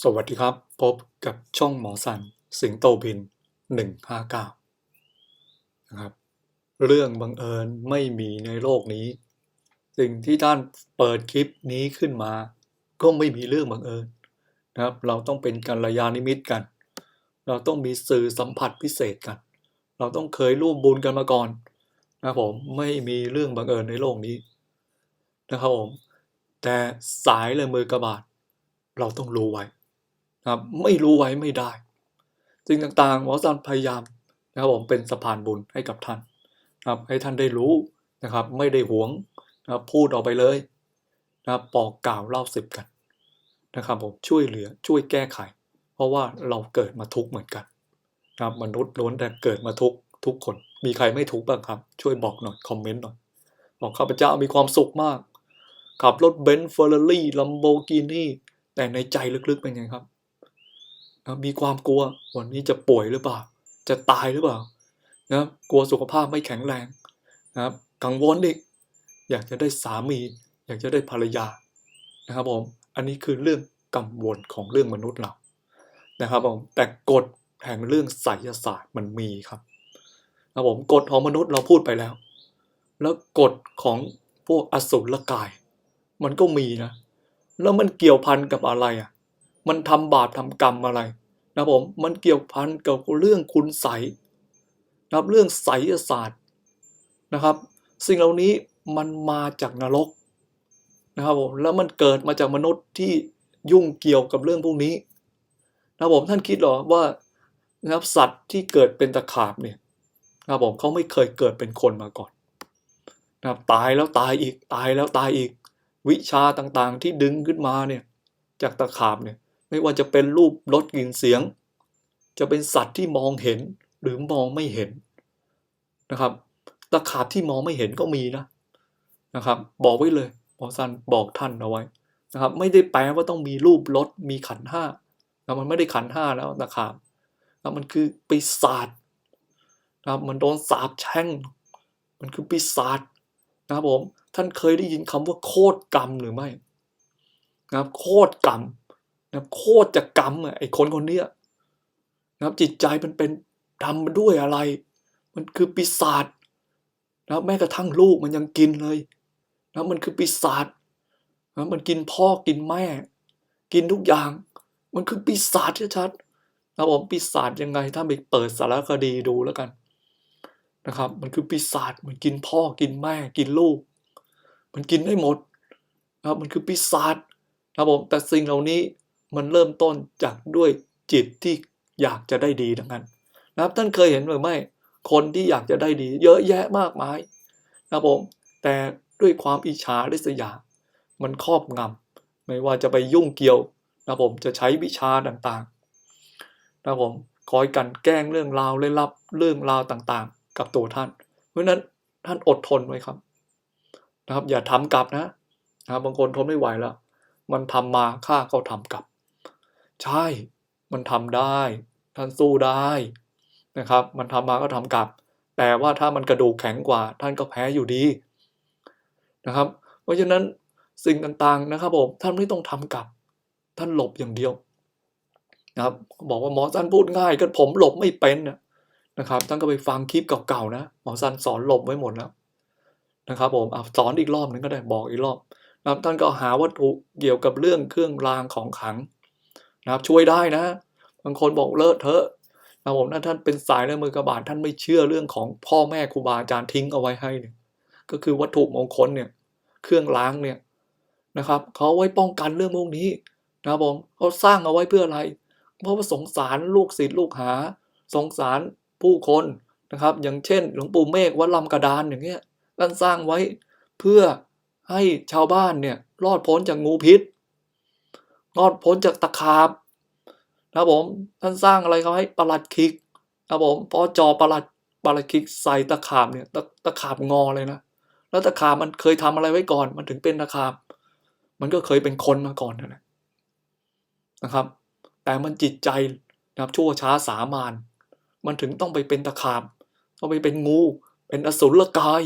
สวัสดีครับ พบกับช่องหมอสัน สิงโตบิน 159 นะครับ เรื่องบังเอิญไม่มีในโลกนี้ สิ่งที่ท่านเปิดคลิปนี้ขึ้นมา ก็ไม่มีเรื่องบังเอิญนะครับ เราต้องเป็นกัลยาณมิตรกัน เราต้องมีสื่อสัมผัสพิเศษกัน เราต้องเคยร่วมบุญกันมาก่อนนะครับผมไม่มีเรื่องบังเอิญในโลกนี้นะครับผมแต่สายเลยมือกระบาด เราต้องรู้ไว้นะครับไม่รู้ไว้ไม่ได้สิ่งต่างๆหมอสันพยายามนะครับผมเป็นสะพานบุญให้กับท่านนะครับให้ท่านได้รู้นะครับ ไม่ได้หวงนะครับพูดออกไปเลยนะครับบอกกล่าวเล่าสิบกันนะครับผมช่วยเหลือช่วยแก้ไข เพราะว่าเราเกิดมาทุกข์เหมือนกันนะครับมนุษย์ล้วนแต่เกิดมาทุกข์ทุกคน มีใครไม่ทุกข์บ้างครับ ช่วยบอกหน่อยคอมเมนต์หน่อยบอกข้าพเจ้ามีความสุขมากขับรถเบนซ์เฟอร์รารี่ลัมโบกินี แต่ในใจลึกๆเป็นไงครับนะมีความกลัววันนี้จะป่วยหรือเปล่า จะตายหรือเปล่านะกลัวสุขภาพไม่แข็งแรงนะครับกังวลอีกอยากจะได้สามี อยากจะได้ภรรยานะครับผมอันนี้คือเรื่องกังวลของเรื่องมนุษย์เรานะครับผมแต่กฎแห่งเรื่องไสยศาสตร์มันมีครับนะครับผมกฎของมนุษย์เราพูดไปแล้ว แล้วกฎของพวกอสูรกาย มันก็มีนะ แล้วมันเกี่ยวพันกับอะไรอะ มันทำบาปทำกรรมอะไร นะผม มันเกี่ยวพันกับเรื่องคุณใสยนะครับเรื่องไสยศาสตร์นะครับ สิ่งเหล่านี้มันมาจากนรกนะครับผมแล้วมันเกิดมาจากมนุษย์ที่ยุ่งเกี่ยวกับเรื่องพวกนี้นะครับผมท่านคิดหรอว่านะครับสัตว์ที่เกิดเป็นตะขาบเนี่ยนะครับผมเขาไม่เคยเกิดเป็นคนมาก่อนนะครับตายแล้วตายอีกตายแล้วตายอีก วิชาต่างๆ ที่ดึงขึ้นมาเนี่ยจากตะขาบเนี่ยไม่ว่าจะเป็นรูปรสกลิ่นเสียง จะเป็นสัตว์ที่มองเห็นหรือมองไม่เห็นนะครับ ตะขาบที่มองไม่เห็นก็มีนะนะครับ บอกไว้เลยหมอซันบอกท่านเอาไว้นะครับ ไม่ได้แปลว่าต้องมีรูปรสมีขันห้านะมันไม่ได้ขันห้าแล้วตะขาบนะมันคือปีศาจนะครับมันโดนสาปแช่ง มันคือปีศาจนะครับผม ท่านเคยได้ยินคำว่าโคตรกรรมหรือไม่นะครับ โคตรกรรมนะครับโคตรจะกรรมไอ้คนคนเนี้ยนะครับจิตใจมันเป็นทำมันด้วยอะไร มันคือปีศาจนะครับแม้กระทั่งลูกมันยังกินเลยนะครับมันคือปีศาจนะครับมันกินพ่อกินแม่ กินทุกอย่าง มันคือปีศาจชัดๆนะครับผมปีศาจยังไง ถ้าไปเปิดสารคดีดูแล้วกันนะครับ มันคือปีศาจมันกินพ่อกินแม่กินลูก มันกินได้หมดนะครับมันคือปีศาจนะครับผมแต่สิ่งเหล่านี้มันเริ่มต้นจากด้วยจิตที่อยากจะได้ดีทั้งนั้นนะครับท่านเคยเห็นหรือไม่คนที่อยากจะได้ดี เยอะแยะมากมายนะครับผมแต่ด้วยความอิจฉาริษยา มันครอบงำไม่ว่าจะไปยุ่งเกี่ยวนะครับผมจะใช้วิชาต่างๆนะครับผมคอยกันแกล้งเรื่องราวเล่นลับเรื่องราวต่างๆ กับตัวท่าน เพราะฉะนั้นท่านอดทนไว้ครับ นะครับ อย่าทำกลับนะนะครับบางคนทนไม่ไหวแล้ว มันทำมาข้าก็ทำกลับ ใช่มันทำได้ ท่านสู้ได้นะครับ มันทำมาก็ทำกลับ แต่ว่าถ้ามันกระดูกแข็งกว่า ท่านก็แพ้อยู่ดีนะครับ เพราะฉะนั้นสิ่งต่างๆนะครับผมท่านไม่ต้องทำกลับ ท่านหลบอย่างเดียวนะครับบอกว่าหมอสันพูดง่ายก็ผมหลบไม่เป็นนะครับท่านก็ไปฟังคลิปเก่าๆนะหมอสันสอนหลบไว้หมดแล้ว นะครับผมอสอนอีกรอบหนึ่งก็ได้บอกอีกรอบนะครับท่านก็หาวัตถุเกี่ยวกับเรื่องเครื่องรางของขลังนะครับช่วยได้นะ บางคนบอกเลอะเทอะนะผมถ้าท่านเป็นสายในมือกระบาดท่านไม่เชื่อเรื่องของพ่อแม่ครูบาอาจารย์ทิ้งเอาไว้ให้เนี่ยก็คือวัตถุมงคลเนี่ยเครื่องล้างเนี่ยนะครับเขาไว้ป้องกันเรื่องพวกนี้นะครับผมเขาสร้างเอาไว้เพื่ออะไร เพราะว่าสงสารลูกศิษย์ลูกหา สงสารผู้คนนะครับ อย่างเช่น หลวงปู่เมฆวัดลำกระดานอย่างเงี้ย ท่านสร้างไว้เพื่อให้ชาวบ้านเนี่ยรอดพ้นจากงูพิษ รอดพ้นจากตะขาบนะครับผมท่านสร้างอะไรเขาให้ประหลัดคิกนะครับผมพอจอประหลัดประหลัดคิกใส่ตะขาบเนี่ยตะตะขาบงอเลยนะแล้วตะขาบมันเคยทำอะไรไว้ก่อน มันถึงเป็นตะขาบ มันก็เคยเป็นคนมาก่อนนะนะครับ แต่มันจิตใจนะครับชั่วช้าสามานมันถึงต้องไปเป็นตะขาบต้องไปเป็นงู เป็นอสุรกาย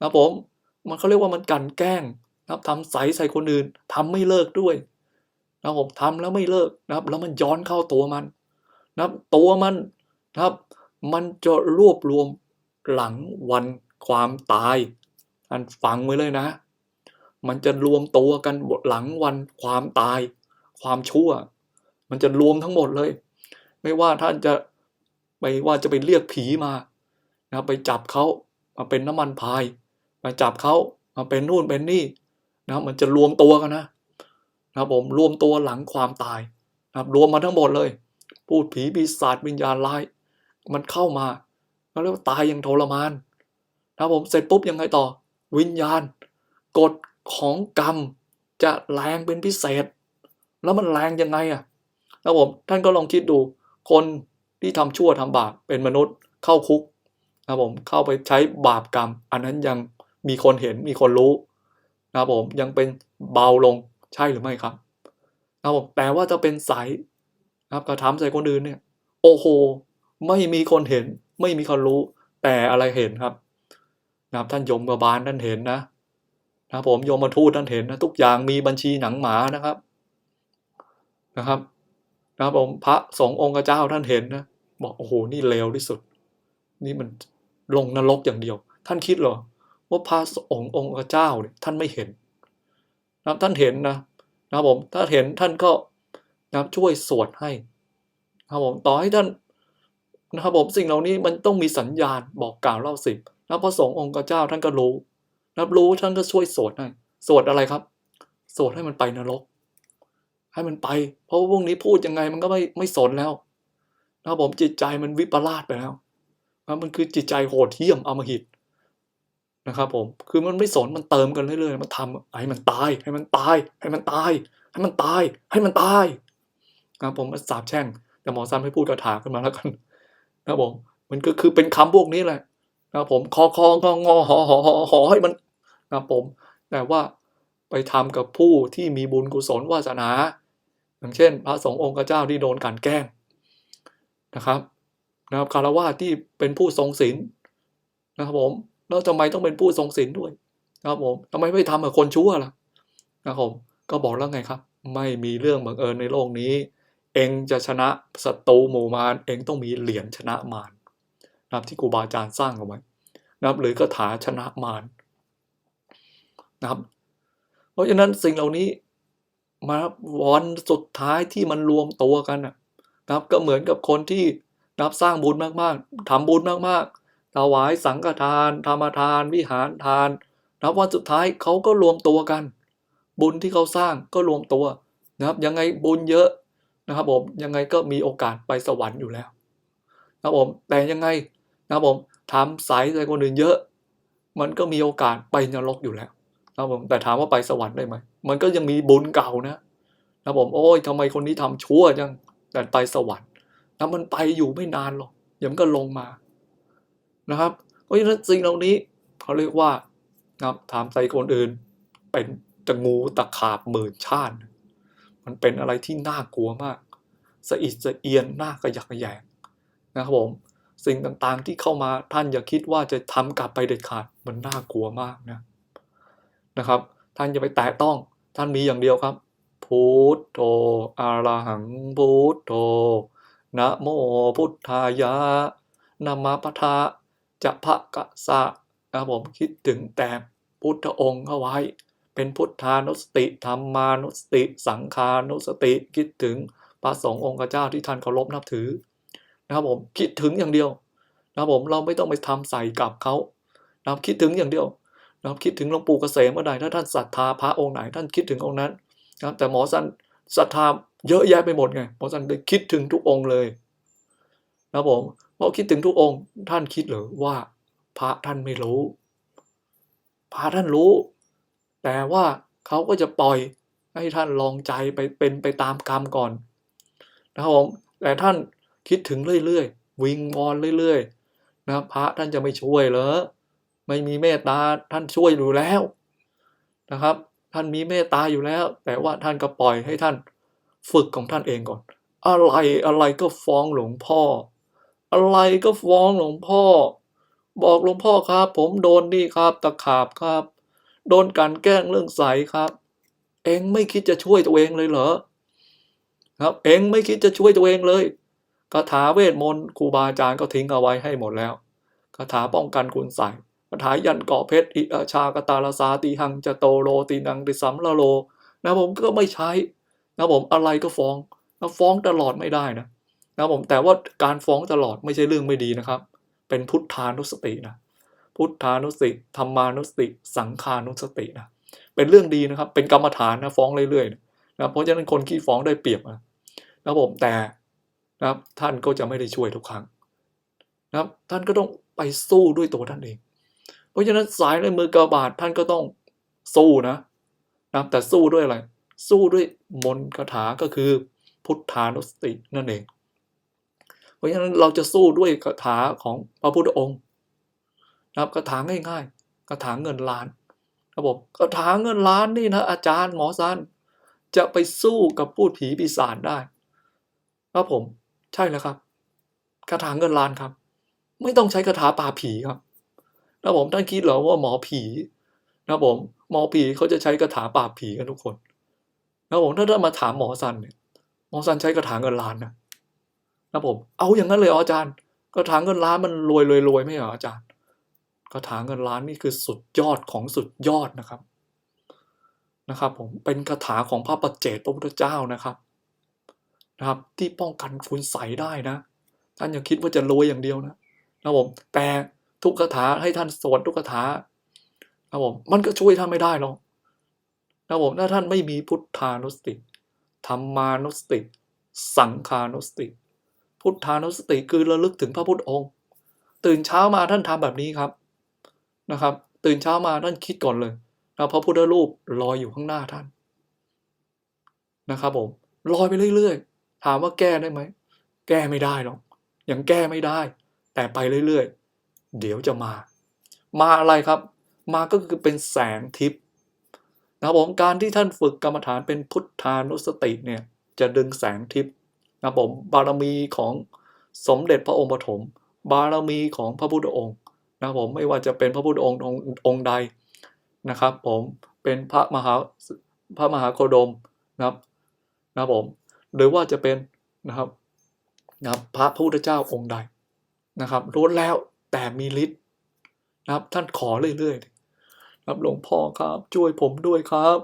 นะผมมันเขาเรียกว่ามันกันแกล้งนะครับทำใสใส่คนอื่นทำไม่เลิกด้วยนะครับผมทำแล้วไม่เลิกนะครับ แล้วมันย้อนเข้าตัวมันนะครับตัวมันนะครับ มันจะรวบรวมหลังวันความตายท่านฟังไว้เลยนะ มันจะรวมตัวกันหลังวันความตาย ความชั่ว มันจะรวมทั้งหมดเลย ไม่ว่าท่านจะไม่ว่าจะไปเรียกผีมานะไปจับเขามาเป็นน้ำมันพาย มาจับเขามาเป็นนู่นเป็นนี่นะครับมันจะรวมตัวกันนะนะครับผมรวมตัวหลังความตายนะครับรวมมาทั้งหมดเลย พูดผีปีศาจวิญญาณร้าย มันเข้ามาเขาเรียกว่าตายอย่างทรมานนะครับผมเสร็จปุ๊บยังไงต่อ วิญญาณ กฎของกรรมจะแรงเป็นพิเศษ แล้วมันแรงยังไงอะนะครับผมท่านก็ลองคิดดู คนที่ทำชั่วทำบาปเป็นมนุษย์เข้าคุกนะครับผมเข้าไปใช้บาปกรรม อันนั้นยัง มีคนเห็นมีคนรู้นะครับผมยังเป็นเบาลงใช่หรือไม่ครับนะครับผมแต่ว่าจะเป็นสายนะครับกระทำใส่คนอื่นเนี่ย โอ้โห ไม่มีคนเห็น ไม่มีคนรู้ แต่อะไรเห็นครับนะครับท่านยมกบาลท่านเห็นนะนะครับผมยมมาทูตท่านเห็นนะทุกอย่างมีบัญชีหนังหมานะครับนะครับนะครับผมพระสององค์เจ้าท่านเห็นนะบอกโอ้โหนี่เลวที่สุด นี่มันลงนรกอย่างเดียว ท่านคิดเหรอ ว่าพระสงฆ์องค์เจ้าเนี่ยท่านไม่เห็นนะท่านเห็นนะนะผมถ้าเห็นท่านก็นะช่วยสวดให้นะผมต่อให้ท่านนะครับผมสิ่งเหล่านี้มันต้องมีสัญญาณบอกกล่าวเล่าสิบนะพระสงฆ์องค์เจ้าท่านก็รู้นะครับรู้ท่านก็ช่วยสวดให้สวดอะไรครับ สวดให้มันไปนรก ให้มันไป เพราะว่าพวกนี้พูดยังไงมันก็ไม่ไม่สนแล้วนะครับผมจิตใจมันวิปลาสไปแล้วนะมันคือจิตใจโหดเหี้ยมอมหิต นะครับผมคือมันไม่สนมันเติมกันเรื่อยๆมันทำให้มันตาย ให้มันตาย ให้มันตาย ให้มันตาย ให้มันตายนะครับผมมันสาบแช่งแต่หมอซันไม่พูดคาถาขึ้นมาแล้วกันนะครับผมมันก็คือเป็นคำพวกนี้แหละนะครับผมคอคององอหอหอหอหอให้มันนะครับผม แต่ว่าไปทำกับผู้ที่มีบุญกุศลวาสนา อย่างเช่น พระสงฆ์องค์เจ้าที่โดนกลันแกล้งนะครับนะครับคารวะที่เป็นผู้ทรงศีลนะครับผม แล้วทำไมต้องเป็นผู้ทรงศีลด้วยนะครับผมทำไมไม่ทำกับคนชั่วล่ะนะครับผมก็บอกแล้วไงครับ ไม่มีเรื่องบังเอิญในโลกนี้ เองจะชนะศัตรูหมู่มารเองต้องมีเหรียญชนะมารนะครับที่ครูบาอาจารย์สร้างเอาไว้นะครับหรือคาถาชนะมารนะครับ เพราะฉะนั้นสิ่งเหล่านี้มาวันสุดท้ายที่มันรวมตัวกันนะครับ ก็เหมือนกับคนที่นับสร้างบุญมากๆทำบุญมากๆ ถวายสังฆทาน ธรรมทาน วิหารทานนับวันสุดท้ายเขาก็รวมตัวกัน บุญที่เขาสร้างก็รวมตัวนะครับ ยังไงบุญเยอะนะครับผมยังไงก็มีโอกาสไปสวรรค์อยู่แล้วนะครับผมแต่ยังไงนะครับผมทำสายใส่คนอื่นเยอะ มันก็มีโอกาสไปนรกอยู่แล้วนะครับผมแต่ถามว่าไปสวรรค์ได้ไหมมันก็ยังมีบุญเก่านะนะครับผมโอ้ยทำไมคนนี้ทำชั่วจังแต่ไปสวรรค์แล้วมันไปอยู่ไม่นานหรอกเดี๋ยวมันก็ลงมา นะครับ เพราะฉะนั้นสิ่งเหล่านี้เขาเรียกว่านะครับถามใจคนอื่น เป็นตะงูตะขาบหมื่นชาติ มันเป็นอะไรที่น่ากลัวมาก สะอิดสะเอียนน่ากระยักกระแยงนะครับผมสิ่งต่างๆที่เข้ามาท่านอย่าคิดว่าจะทำกลับไปเด็ดขาดมันน่ากลัวมากนะนะครับ ท่านอย่าไปแตะต้องท่านมีอย่างเดียวครับพุทโธอาราหังพุทโธนะโมพุทธายะนามาปทา จะพระกะสะนะครับผมคิดถึงแต่พุทธองค์เข้าไว้ เป็นพุทธานุสติธรรมานุสติ สังคานุสติคิดถึงพระสงฆ์องค์เจ้าที่ท่านเคารพนับถือนะครับผมคิดถึงอย่างเดียวนะครับผมเราไม่ต้องไปทำใส่กับเขานะครับคิดถึงอย่างเดียวนะครับคิดถึงหลวงปู่เกษมเมื่อใดถ้าท่านศรัทธาพระองค์ไหน ท่านคิดถึงองค์นั้นนะครับแต่หมอสันศรัทธาเยอะแยะไปหมดไงหมอสันได้คิดถึงทุกองค์เลยนะครับผม เพราคิดถึงทุกองค์ ท่านคิดหรือว่า พระท่านไม่รู้ พระท่านรู้ แต่ว่าเขาก็จะปล่อยให้ท่านลองใจไปเป็นไปตามกรรมก่อน นะครับผมแต่ท่านคิดถึงเรื่อยๆ วิงวอนเรื่อยๆ นะพระท่านจะไม่ช่วยเหรอไม่มีเมตตาท่านช่วยอยู่แล้วนะครับ ท่านมีเมตตาอยู่แล้ว แต่ว่าท่านก็ปล่อยให้ท่านฝึกของท่านเองก่อน อะไรอะไรก็ฟ้องหลวงพ่อ อะไรก็ฟ้องหลวงพ่อ บอกหลวงพ่อครับ ผมโดนนี่ครับ ตะขาบครับ โดนการแกล้งเรื่องใสครับ เองไม่คิดจะช่วยตัวเองเลยเหรอครับ เองไม่คิดจะช่วยตัวเองเลยคาถาเวทมนต์ครูบาอาจารย์ก็ทิ้งเอาไว้ให้หมดแล้วคาถาป้องกันคุณใส่คาถายันเกาะเพชรอิอาชากตาลาสาตีหังจะโตโรตีนังติสัมละโล นะผมก็ไม่ใช้ นะผมอะไรก็ฟ้องนะฟ้องตลอดไม่ได้นะ นะผมแต่ว่าการฟ้องตลอดไม่ใช่เรื่องไม่ดีนะครับ เป็นพุทธานุสตินะพุทธานุสติธรรมานุสติ สังขานุสตินะเป็นเรื่องดีนะครับ เป็นกรรมฐานนะฟ้องเรื่อยๆนะเพราะฉะนั้นคนขี้ฟ้องได้เปรียบนะนะผมแต่นะครับท่านก็จะไม่ได้ช่วยทุกครั้งนะครับท่านก็ต้องไปสู้ด้วยตัวท่านเอง เพราะฉะนั้นสายในมือกระบาดท่านก็ต้องสู้นะนะครับแต่สู้ด้วยอะไร สู้ด้วยมนต์คาถาก็คือพุทธานุสตินั่นเอง ราะฉะนั้นเราจะสู้ด้วยคาถาของพระพุทธองค์นะครับคาถาง่ายๆคาถาเงินล้านครับผมคาถาเงินล้านนี่นะอาจารย์หมอซันจะไปสู้กับพูดผีปีศาจได้ครับผมใช่แล้วครับคาถาเงินล้านครับ ไม่ต้องใช้คาถาป่าผีครับนะผมท่านคิดเหรอว่าหมอผีนะผมหมอผีเขาจะใช้คาถาป่าผีกันทุกคนนะผมถ้าท่านมาถามหมอซันเนี่ยหมอซันใช้คาถาเงินล้านนะ นะผม เอาอย่างนั้นเลยออาจารย์คาถางเงินล้านมันรวยรวยรวยไม่เหรออาจารย์คาถางเงินล้านนี่คือสุดยอดของสุดยอดนะครับนะครับ ผมเป็นคาถาของพระปัจเจกพระพุทธเจ้านะครับนะครับ ที่ป้องกันคุณใสได้นะท่านอย่าคิดว่าจะรวยอย่างเดียวนะนะผมแต่ทุกคาถาให้ท่านสวดทุกคาถานะผมมันก็ช่วยท่านไม่ได้หรอกนะผมถ้าท่านไม่มีพุทธานุสติธรรมานุสติ สังคานุสติ พุทธานุสติคือระลึกถึงพระพุทธองค์ ตื่นเช้ามาท่านทำแบบนี้ครับนะครับ ตื่นเช้ามาท่านคิดก่อนเลยนะพระพุทธรูปลอยอยู่ข้างหน้าท่านนะครับผมลอยไปเรื่อยๆ ถามว่าแก้ได้ไหม แก้ไม่ได้หรอกยังแก้ไม่ได้ แต่ไปเรื่อยๆ เดี๋ยวจะมา มาอะไรครับ มาก็คือเป็นแสงทิพย์นะครับผมการที่ท่านฝึกกรรมฐานเป็นพุทธานุสติเนี่ย จะดึงแสงทิพย์ นะผมบารมีของสมเด็จพระองค์ปฐมบารมีของพระพุทธองค์นะผมไม่ว่าจะเป็นพระพุทธองค์องค์องค์ใดนะครับ ผมเป็นพระมหาพระมหาโคดมนะครับนะผมหรือว่าจะเป็นนะครับนะครับพระพุทธเจ้าองค์ใดนะครับล้วนแล้วแต่มีฤทธิ์นะครับท่านขอเรื่อยๆนะครับหลวงพ่อครับช่วยผมด้วยครับ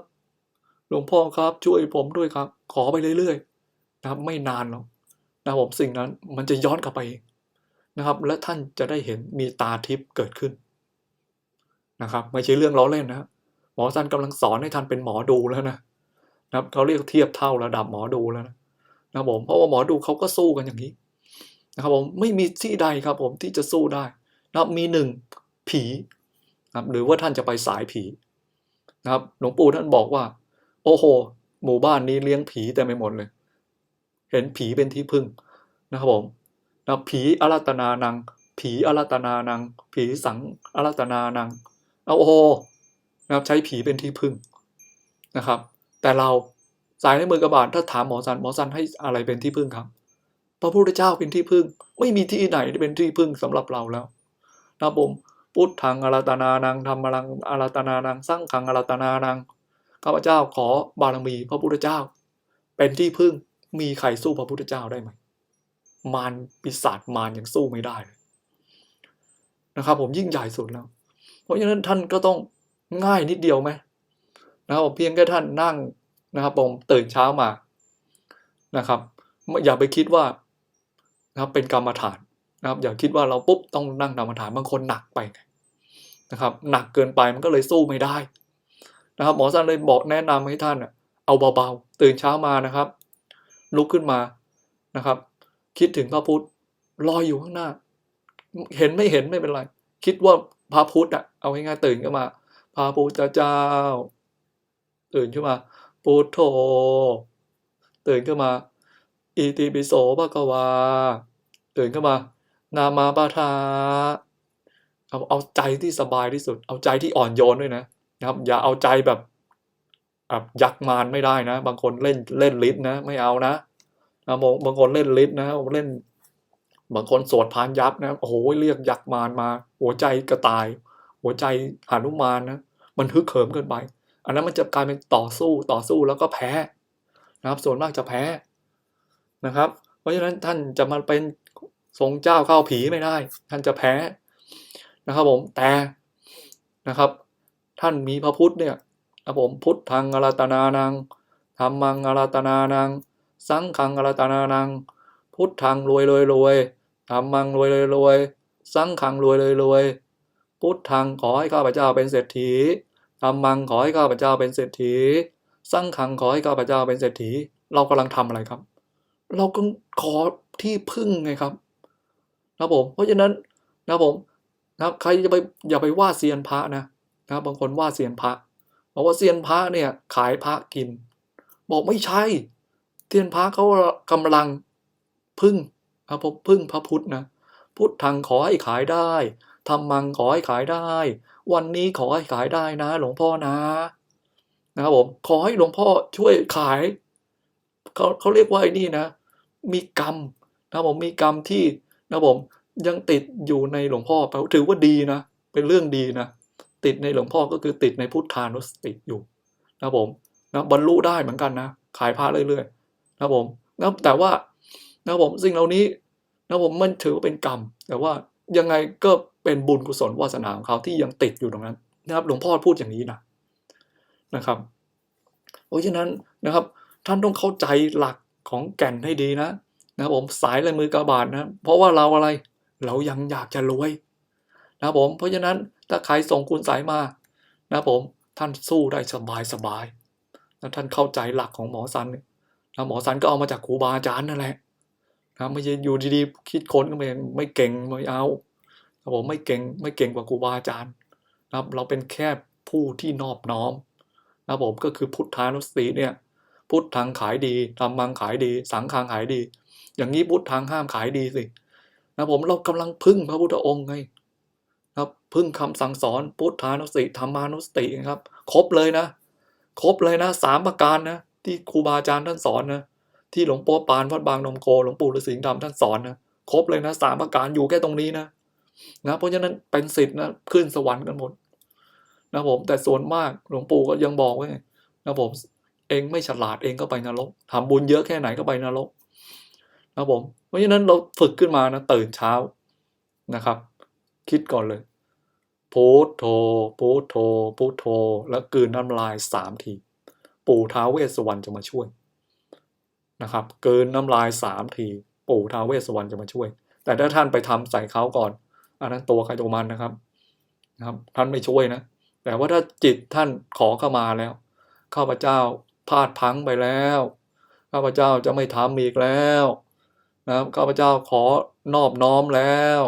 หลวงพ่อครับช่วยผมด้วยครับ ขอไปเรื่อยๆ นะครับไม่นานหรอกนะครับผมสิ่งนั้นมันจะย้อนกลับไปเองนะครับ และท่านจะได้เห็นมีตาทิพย์เกิดขึ้นนะครับ ไม่ใช่เรื่องล้อเล่นนะหมอซันกำลังสอนให้ท่านเป็นหมอดูแล้วนะนะครับเขาเรียกเทียบเท่าระดับหมอดูแล้วนะนะครับผมเพราะว่าหมอดูเขาก็สู้กันอย่างนี้นะครับผมไม่มีที่ใดครับผมที่จะสู้ได้นะครับมีหนึ่งผีนะครับหรือว่าท่านจะไปสายผีนะครับหลวงปู่ท่านบอกว่า โอ้โห หมู่บ้านนี้เลี้ยงผีแต่ไม่หมดเลย เห็นผีเป็นที่พึ่งนะครับผมนะผีอารัตนานัง ผีอารัตนานัง ผีสังอารัตนานังเอาโอ้นะครับใช้ผีเป็นที่พึ่งนะครับ แต่เราสายในมือกระบาดถ้าถามหมอสันหมอสันให้อะไรเป็นที่พึ่งครับพระพุทธเจ้าเป็นที่พึ่ง ไม่มีที่ไหนที่เป็นที่พึ่งสำหรับเราแล้วนะผมพุทธังอารัตนานังธรรมังอารัตนานังสร้างขังอารัตนานังข้าพเจ้าขอบารมีพระพุทธเจ้า เป็นที่พึ่ง มีใครสู้พระพุทธเจ้าได้ไหมมารปีศาจมารยังสู้ไม่ได้เลยนะครับ ผมยิ่งใหญ่สุดแล้ว เพราะฉะนั้นท่านก็ต้องง่ายนิดเดียวไหมนะครับเพียงแค่ท่านนั่งนะครับ ผมตื่นเช้ามานะครับอย่าไปคิดว่านะครับเป็นกรรมฐานนะครับ อย่าคิดว่าเราปุ๊บต้องนั่งกรรมฐานบางคนหนักไปนะครับ หนักเกินไปมันก็เลยสู้ไม่ได้ นะครับ หมอสันเลยบอกแนะนำให้ท่านเอาเบาๆตื่นเช้ามานะครับ ลุกขึ้นมานะครับ คิดถึงพระพุทธลอยอยู่ข้างหน้า เห็นไม่เห็นไม่เป็นไร คิดว่าพระพุทธอะเอาง่ายๆตื่นขึ้นมาพระพุทธเจ้า ตื่นขึ้นมาพุทโธตื่นขึ้นมาอิติปิโสภะกวา ตื่นขึ้นมา นามาปาทาเอาเอาใจที่สบายที่สุด เอาใจที่อ่อนโยนด้วยนะนะครับ อย่าเอาใจแบบ แบบยักมารไม่ได้นะ บางคนเล่นเล่นลิ้นนะ ไม่เอานะนะบางบางคนเล่นลิ้นนะเล่น บางคนสวดพานยับนะโอ้โหเรียกยักมารมา หัวใจกระต่าย หัวใจหานุมานนะมันฮึกเหิมเกินไป อันนั้นมันจะกลายเป็นต่อสู้ต่อสู้แล้วก็แพ้นะครับ ส่วนมากจะแพ้นะครับ เพราะฉะนั้นท่านจะมาเป็นทรงเจ้าเข้าผีไม่ได้ ท่านจะแพ้นะครับผมแต่นะครับ ท่านมีพระพุทธเนี่ย นะผมพุทธังอรัตนานังธรรมังอรัตนานัง สังฆังอรัตนานัง พุทธังรวยรวยรวยธรรมังรวยรวยรวยสังฆังรวยรวยรวยพุทธังขอให้ข้าพเจ้าเป็นเศรษฐีธรรมังขอให้ข้าพเจ้าเป็นเศรษฐี สังฆังขอให้ข้าพเจ้าเป็นเศรษฐี เรากำลังทำอะไรครับ เราก็ขอที่พึ่งไงครับนะผม เพราะฉะนั้นนะผมนะใครจะไปอย่าไปว่าเซียนพระนะนะบบางคนว่าเซียนพระ บอกว่าเซียนพระเนี่ยขายพระกิน บอกไม่ใช่เซียนพระเขากำลังพึ่งครับผมพึ่งพระพุทธนะพุทธังขอให้ขายได้ธรรมังขอให้ขายได้ วันนี้ขอให้ขายได้นะ หลวงพ่อนะนะครับผมขอให้หลวงพ่อช่วยขายเขาเขาเรียกว่าไอ้นี่นะ มีกรรมนะครับผมมีกรรมที่นะครับผมยังติดอยู่ในหลวงพ่อแปลว่าถือว่าดีนะ เป็นเรื่องดีนะ ติดในหลวงพ่อก็คือติดในพุทธานุสติอยู่นะผมนะบรรลุได้เหมือนกันนะขายพระเรื่อยๆนะผมนะแต่ว่านะผมสิ่งเหล่านี้นะผมมันถือว่าเป็นกรรม แต่ว่ายังไงก็เป็นบุญกุศลวาสนาของเขาที่ยังติดอยู่ตรงนั้นนะครับหลวงพ่อพูดอย่างนี้นะนะครับเพราะฉะนั้นนะครับ ท่านต้องเข้าใจหลักของแก่นให้ดีนะนะผมสายลายมือกระบาดนะ เพราะว่าเราอะไรเรายังอยากจะรวยนะผมเพราะฉะนั้น ถ้าใครส่งคุณสายมา นะผมท่านสู้ได้สบายสบายแล้วท่านเข้าใจหลักของหมอสันเนี่ยนะหมอสันก็เอามาจากครูบาอาจารย์นั่นแหละนะไม่ใช่อยู่ดีๆคิดค้นก็ไม่ไม่เก่งไม่เอาครับผมไม่เก่งไม่เก่งกว่าครูบาอาจารย์นะครับ เราเป็นแค่ผู้ที่นอบน้อมนะครับผมก็คือพุทธานุสติเนี่ย พุทธังขายดีธรรมังขายดี สังฆังขายดี อย่างนี้พุทธังห้ามขายดีสินะผมเรากำลังพึ่งพระพุทธองค์ไง ครับพึ่งคำสั่งสอนพุทธานุสติธรรมานุสติครับ ครบเลยนะ ครบเลยนะสามประการนะ ที่ครูบาอาจารย์ท่านสอนนะที่หลวงปู่ปานวัดบางนมโกหลวงปู่ฤาษีดำท่านสอนนะครบเลยนะสามประการอยู่แค่ตรงนี้นะนะเพราะฉะนั้นเป็นสิทธิ์นะขึ้นสวรรค์กันหมดนะผมแต่ส่วนมากหลวงปู่ก็ยังบอกว้ไงนะผมเองไม่ฉลาดเองก็ไปนรกทำบุญเยอะแค่ไหนก็ไปนรกนะผมเพราะฉะนั้นเราฝึกขึ้นมานะตื่นเช้านะครับ คิดก่อนเลยพุทโธพุทโธพุทโธแล้วกืนน้ำลายสามที ปู่ท้าวเวสสวรรณจะมาช่วยนะครับเกินน้ำลายสามที ปู่ท้าวเวสสวรรณจะมาช่วย แต่ถ้าท่านไปทำใส่เขาก่อนอันนั้นตัวใครตัวมันนะครับนะครับ ท่านไม่ช่วยนะ แต่ว่าถ้าจิตท่านขอเข้ามาแล้วข้าพเจ้าพลาดพังไปแล้วข้าพเจ้าจะไม่ทำอีกแล้วนะครับข้าพเจ้าขอนอบน้อมแล้ว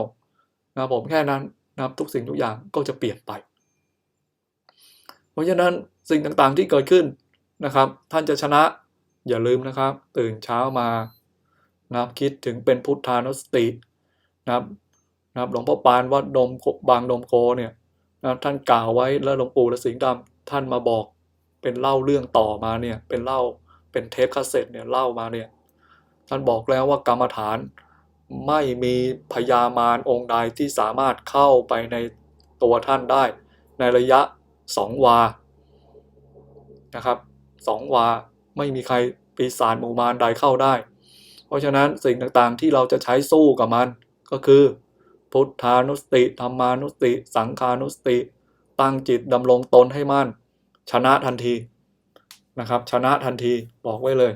นะผมแค่นั้นนะครับทุกสิ่งทุกอย่างก็จะเปลี่ยนไป เพราะฉะนั้นสิ่งต่างๆที่เกิดขึ้นนะครับ ท่านจะชนะอย่าลืมนะครับ ตื่นเช้ามานะครับคิดถึงเป็นพุทธานุสตินะครับนะครับหลวงพ่อปานวัดดมบางดมโกเนี่ยนะท่านกล่าวไว้แล้วหลวงปู่ฤาษีดำท่านมาบอกเป็นเล่าเรื่องต่อมาเนี่ยเป็นเล่าเป็นเทปคาสเซ็ตเนี่ยเล่ามาเนี่ยท่านบอกแล้วว่ากรรมฐาน ไม่มีพยามารองค์ใดที่สามารถเข้าไปในตัวท่านได้ ในระยะสองวานะครับสองวาไม่มีใครปีศาจหมู่มารใดเข้าได้ เพราะฉะนั้นสิ่งต่างๆที่เราจะใช้สู้กับมันก็คือ พุทธานุสติธรรมานุสติ สังขานุสติ ตั้งจิตดำรงตนให้มั่น ชนะทันทีนะครับ ชนะทันทีบอกไว้เลย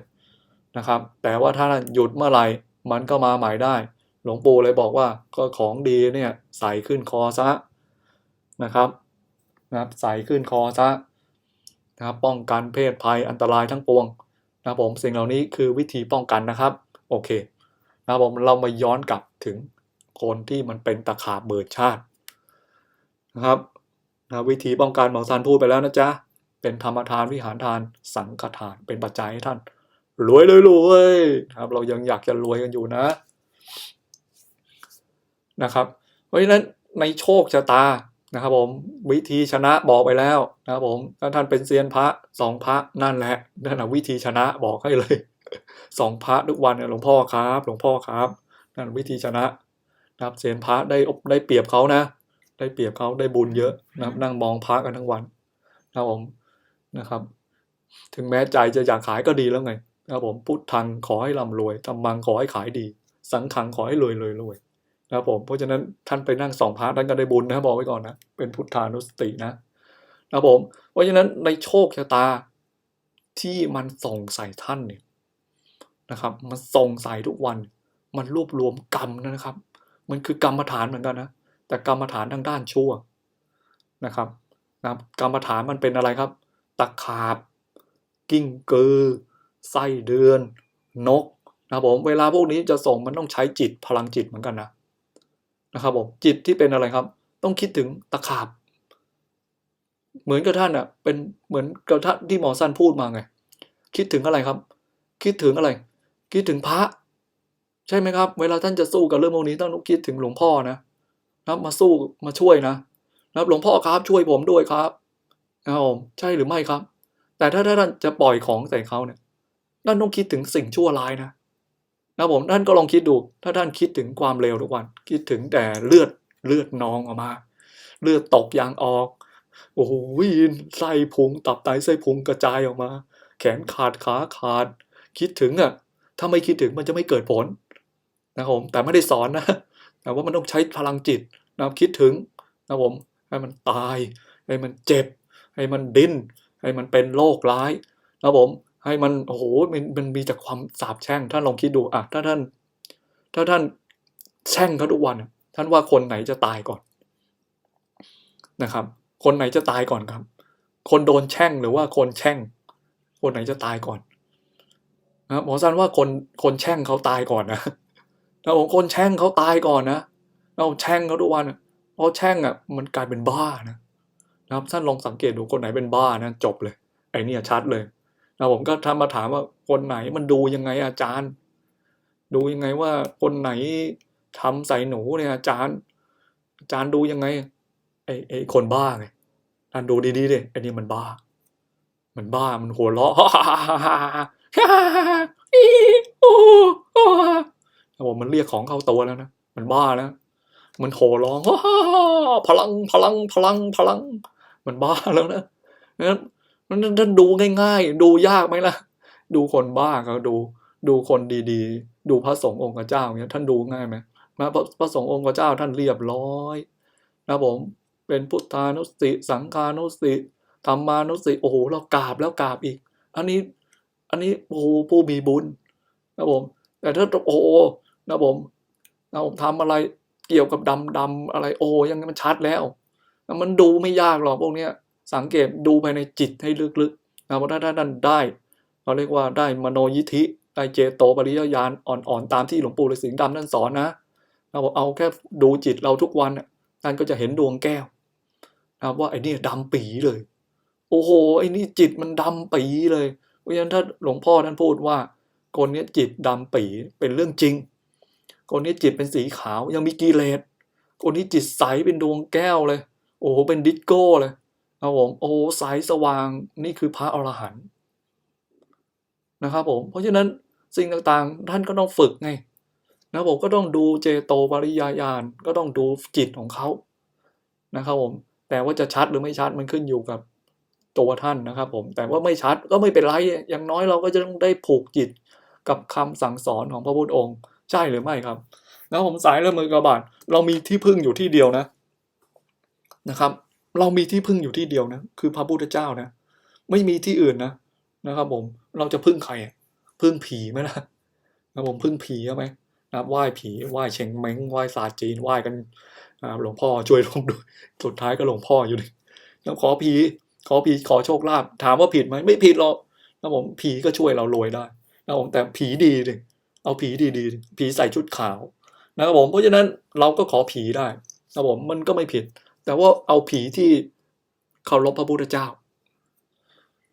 นะครับ แต่ว่าถ้าหยุดเมื่อไหร่ มันก็มาใหม่ได้ หลวงปู่เลยบอกว่าก็ของดีเนี่ยใส่ขึ้นคอซะนะครับนะครับใส่ขึ้นคอซะนะครับป้องกันเพศภัยอันตรายทั้งปวงนะครับผมสิ่งเหล่านี้คือวิธีป้องกันนะครับ โอเคนะครับผมเรามาย้อนกลับถึงคนที่มันเป็นตะขาบเบิดชาตินะครับนะวิธีป้องกันหมอซานพูดไปแล้วนะจ๊ะเป็นธรรมทานวิหารทานสังฆทานเป็นปัจจัยให้ท่าน รวยเลยรวยครับ เรายังอยากจะรวยกันอยู่นะ นะครับ เพราะฉะนั้นในโชคชะตานะครับ ผมวิธีชนะบอกไปแล้วนะครับ ผมถ้าท่านเป็นเซียนพระสองพระนั่นแหละนั่นแหะวิธีชนะบอกให้เลยสองพระทุกวันเนี่ยหลวงพ่อครับ หลวงพ่อครับนั่นวิธีชนะนะครับเซียนพระได้ได้เปรียบเขานะ ได้เปรียบเขาได้บุญเยอะนะครับนั่งมองพระกันทั้งวันนะครับผมนะครับ ถึงแม้ใจจะอยากขายก็ดีแล้วไง นะครับผมพุทธังขอให้ร่ำรวยธรรมังขอให้ขายดี สังขังขอให้รวยรวยรวยนะครับผมเพราะฉะนั้นท่านไปนั่งสองพาระท่านก็ได้บุญนะบอกไว้ก่อนนะเป็นพุทธานุสตินะนะครับผมเพราะฉะนั้นในโชคชะตาที่มันส่งใส่ท่านเนี่ยนะครับ มันส่งใส่ทุกวัน มันรวบรวมกรรมนะครับ มันคือกรรมฐานเหมือนกันนะแต่กรรมฐานทางด้านชั่วนะครับนะครับกรรมฐานมันเป็นอะไรครับ ตะขาบ กิ้งกือ ไส้เดือน นกนะครับผมเวลาพวกนี้จะส่งมันต้องใช้จิตพลังจิตเหมือนกันนะนะครับผมจิตที่เป็นอะไรครับ ต้องคิดถึงตะขาบ เหมือนกับท่านอะเป็นเหมือนกับท่านที่หมอสั้นพูดมาไง คิดถึงอะไรครับ คิดถึงอะไร คิดถึงพระ ใช่ไหมครับ เวลาท่านจะสู้กับเรื่องพวกนี้ต้องคิดถึงหลวงพ่อนะนะมาสู้มาช่วยนะนะหลวงพ่อครับช่วยผมด้วยครับนะครับใช่หรือไม่ครับ แต่ถ้าท่านจะปล่อยของใส่เขาเนี่ย ท่านต้องคิดถึงสิ่งชั่วร้ายนะนะผมท่านก็ลองคิดดู ถ้าท่านคิดถึงความเลวทุกวัน คิดถึงแต่เลือดเลือดนองออกมา เลือดตกยางออก โอ้โหไส้พุงตับไตไส้พุงกระจายออกมา แขนขาดขาขาด คิดถึงอะ ถ้าไม่คิดถึงมันจะไม่เกิดผลนะผมแต่ไม่ได้สอนนะแต่ว่ามันต้องใช้พลังจิตนะคิดถึงนะผมให้มันตายให้มันเจ็บให้มันดิ้นให้มันเป็นโรคร้ายนะผม ให้มันโอ้โหมันมันมีแต่ความสาบแช่งท่านลองคิดดูอะถ้าท่าน ถ้าท่านแช่งเขาทุกวัน ท่านว่าคนไหนจะตายก่อนนะครับ คนไหนจะตายก่อนครับ คนโดนแช่งหรือว่าคนแช่ง คนไหนจะตายก่อนนะหมอสันว่าคนคนแช่งเขาตายก่อนนะแล้วคนแช่งเขาตายก่อนนะเราแช่งเขาทุกวันเพราะแช่งอะมันกลายเป็นบ้านะนะครับท่านลองสังเกตดูคนไหนเป็นบ้านะจบเลยไอ้เนี่ยชัดเลย นะผมก็ทำมาถามว่าคนไหนมันดูยังไงอาจารย์ ดูยังไงว่าคนไหนทำใส่หนูเนี่ยอาจารย์ อาจารย์ดูยังไงไอ้ไอ้คนบ้าไงท่านดูดีๆดิไอ้นี่มันบ้า มันบ้ามันหัวเราะครับผมมันเรียกของเข้าตัวแล้วนะมันบ้าแล้วมันโห่ร้องพลังพลังพลังพลัง มันบ้าแล้วนะนั้น มันท่านดูง่ายๆ ดูยากไหมล่ะ ดูคนบ้าก็ดู ดูคนดีๆ ดูพระสงฆ์องค์เจ้าเนี้ยท่านดูง่ายไหมนะพระพระสงฆ์องค์เจ้าท่านเรียบร้อย นะผมเป็นพุทธานุสติสังฆานุสติธรรมานุสติโอ้โหเรากราบแล้วกราบอีก อันนี้ อันนี้โอ้โหผู้มีบุญ นะผม แต่ถ้าโอ้โหนะผมนะผมทำอะไรเกี่ยวกับดำดำอะไรโอ้ยังไงมันชัดแล้ว มันดูไม่ยากหรอกพวกเนี้ย สังเกตดูภายในจิตให้ลึกๆนะเพราะถ้าท่านได้เราเรียกว่าได้มโนยิธิได้เจโตปริยญาณอ่อนๆตามที่หลวงปู่ฤาษีดำท่านสอนนะเราบอกเอาแค่ดูจิตเราทุกวันน่ะท่านก็จะเห็นดวงแก้วนะว่าไอ้นี่ดำปีเลย โอ้โหไอ้นี่จิตมันดำปีเลยเพราะฉะนั้นถ้าหลวงพ่อท่านพูดว่า คนนี้จิตดำปีเป็นเรื่องจริง คนนี้จิตเป็นสีขาวยังมีกิเลสคนนี้จิตใสเป็นดวงแก้วเลย โอ้โหเป็นดิสโก้เลย ครับผมโอ้โหใสว่างนี่คือพระอรหันต์นะครับผม เพราะฉะนั้นสิ่งต่างๆ ท่านก็ต้องฝึกไงนะผมก็ต้องดูเจโตปริยาญาณก็ต้องดูจิตของเขานะครับผม แต่ว่าจะชัดหรือไม่ชัดมันขึ้นอยู่กับตัวท่านนะครับผม แต่ว่าไม่ชัดก็ไม่เป็นไรอย่างน้อยเราก็จะต้องได้ผูกจิตกับคำสั่งสอนของพระพุทธองค์ ใช่หรือไม่ครับนะผมสายเรามือกระบาดเรามีที่พึ่งอยู่ที่เดียวนะนะครับ เรามีที่พึ่งอยู่ที่เดียวนะ คือพระพุทธเจ้านะ ไม่มีที่อื่นนะนะครับผมเราจะพึ่งใครพึ่งผีไหมล่ะนะผมพึ่งผีใช่ไหมนะไหว้ผีไหว้เชงเม้งไหว้ศาสตร์จีนไหว้กันหลวงพ่อช่วยลงด้วยสุดท้ายก็หลวงพ่ออยู่ดิแล้วขอผีขอผีขอโชคลาภถามว่าผิดไหมไม่ผิดหรอกนะผมผีก็ช่วยเรารวยได้นะผมแต่ผีดีดิเอาผีดีๆดิผีใส่ชุดขาวนะครับผมเพราะฉะนั้นเราก็ขอผีได้นะผมมันก็ไม่ผิด แต่ว่าเอาผีที่เคารพพระพุทธเจ้า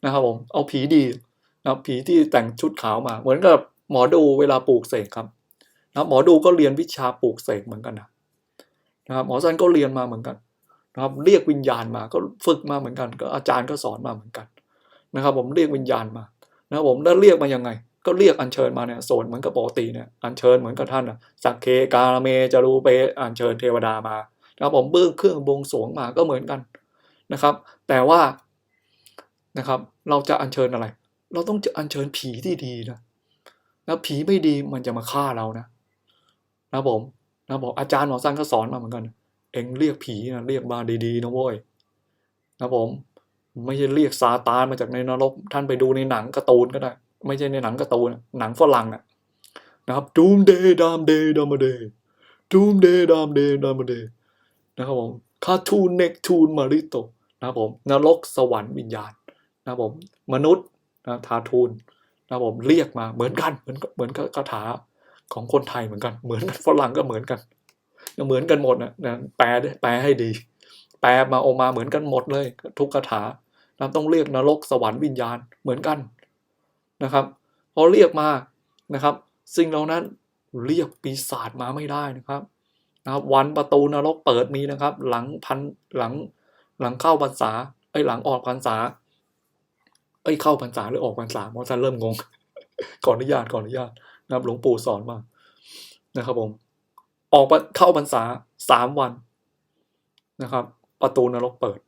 นะครับผมเอาผีดีนะผีที่แต่งชุดขาวมา เหมือนกับหมอดูเวลาปลูกเสกครับนะหมอดูก็เรียนวิชาปลูกเสกเหมือนกันนะนะครับหมอซันก็เรียนมาเหมือนกันนะครับเรียกวิญญาณมาก็ฝึกมาเหมือนกัน ก็อาจารย์ก็สอนมาเหมือนกันนะครับ ผมเรียกวิญญาณมานะครับผมแล้วเรียกมายังไง ก็เรียกอัญเชิญมาเนี่ยโสดเหมือนกับปกติเนี่ยอัญเชิญเหมือนกับท่านนะสักเคกาเมจารูเปอัญเชิญเทวดามา นะครับผมเบื้องเครื่องบวงสรวงมาก็เหมือนกันนะครับ แต่ว่านะครับ เราจะอัญเชิญอะไร เราต้องจะอัญเชิญผีที่ดีนะแล้วผีไม่ดีมันจะมาฆ่าเรานะนะผมนะบอกอาจารย์หมอสั้นก็สอนมาเหมือนกัน เองเรียกผีนะเรียกมาดีๆนะเว้ยนะผมไม่ใช่เรียกซาตานมาจากในนรก ท่านไปดูในหนังการ์ตูนก็ได้ ไม่ใช่ในหนังการ์ตูนหนังฝรั่งอะนะครับดูมเดย์ดามเดย์ด นะครับผมคาทูนเนกทูนมาริโตนะครับผมนรกสวรรค์วิญญาณนะครับผมมนุษย์นะทาทูนนะครับผมเรียกมาเหมือนกันเหมือนเหมือนคาถาของคนไทยเหมือนกัน เหมือนฝรั่งก็เหมือนกันเหมือนกันหมดนะแปลด้วยแปลให้ดี แปลมาออกมาเหมือนกันหมดเลย ทุกคาถาเราต้องเรียกนรกสวรรค์วิญญาณเหมือนกันนะครับพอเรียกมานะครับ สิ่งเหล่านั้นเรียกปีศาจมาไม่ได้นะครับ นะครับวันประตูนรกเปิดมีนะครับ หลังพันหลังหลังเข้าพรรษาไอ้ยหลังออกพรรษา เอ้ยเข้าพรรษาหรือออกพรรษาเพราะท่านเริ่มงงก่อนอนุญาตก่อนอนุญาตนะครับหลวงปู่สอนมานะครับผมออกเข้าพรรษาสามวันนะครับ ประตูนรกเปิด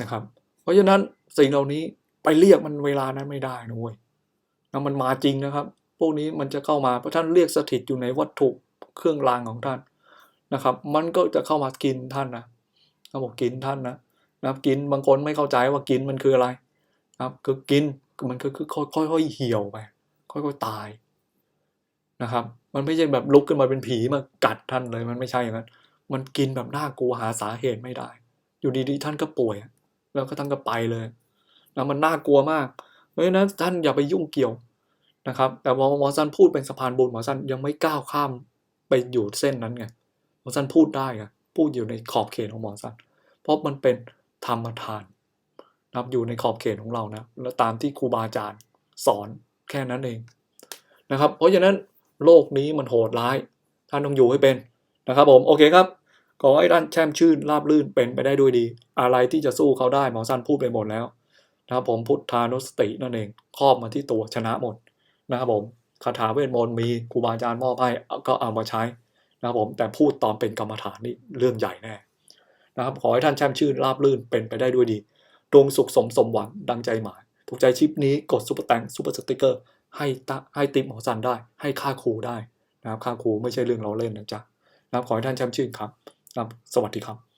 นะครับ เพราะฉะนั้นสิ่งเหล่านี้ไปเรียกมันเวลานั้นไม่ได้นะเว้ยนะมันมาจริงนะครับ พวกนี้มันจะเข้ามาเพราะท่านเรียกสถิตอยู่ในวัตถุ เครื่องรางของท่านนะครับ มันก็จะเข้ามากินท่านนะเขาบอกกินท่านนะนะครับกินบางคนไม่เข้าใจว่ากินมันคืออะไรนะครับคือกินมันก็คือค่อยๆเหี่ยวไปค่อยๆตายนะครับ มันไม่ใช่แบบลุกขึ้นมาเป็นผีมากัดท่านเลยมันไม่ใช่อย่างนั้นมันกินแบบน่ากลัวหาสาเหตุไม่ได้ อยู่ดีๆท่านก็ป่วย แล้วก็ท่านก็ไปเลยแล้วมันน่ากลัวมาก เพราะฉะนั้นท่านอย่าไปยุ่งเกี่ยวนะครับ แต่พอหมอสันพูดเป็นสะพานบุญหมอสันยังไม่ก้าวข้าม ไปอยู่เส้นนั้นไงหมอสันพูดได้ไงพูดอยู่ในขอบเขตของหมอสันเพราะมันเป็นธรรมทานนะครับอยู่ในขอบเขตของเรานะ แล้วตามที่ครูบาอาจารย์สอนแค่นั้นเองนะครับ เพราะฉะนั้นโลกนี้มันโหดร้าย ท่านต้องอยู่ให้เป็นนะครับผมโอเคครับขอให้ท่านแช่มชื่นราบรื่นเป็นไปได้ด้วยดี อะไรที่จะสู้เขาได้หมอสันพูดไปหมดแล้วนะครับผมพุทธานุสตินั่นเองครอบมาที่ตัวชนะหมดนะครับผม คาถาเวทมนต์มีครูบาอาจารย์มอบให้ก็เอามาใช้นะครับผมแต่พูดตอนเป็นกรรมฐานนี่เรื่องใหญ่แน่นะครับขอให้ท่านแช่มชื่นราบรื่นเป็นไปได้ด้วยดีดวงสุขสมสมหวังดังใจหมาย ถูกใจชิปนี้กดซุปเปอร์แตงซุปเปอร์สติกเกอร์ให้ตะให้ติปหมอสันได้ให้ค่าครูได้นะครับค่าครูไม่ใช่เรื่องเราเล่นนะจ๊ะนะครับขอให้ท่านแช่มชื่นครับนะครับสวัสดีครับ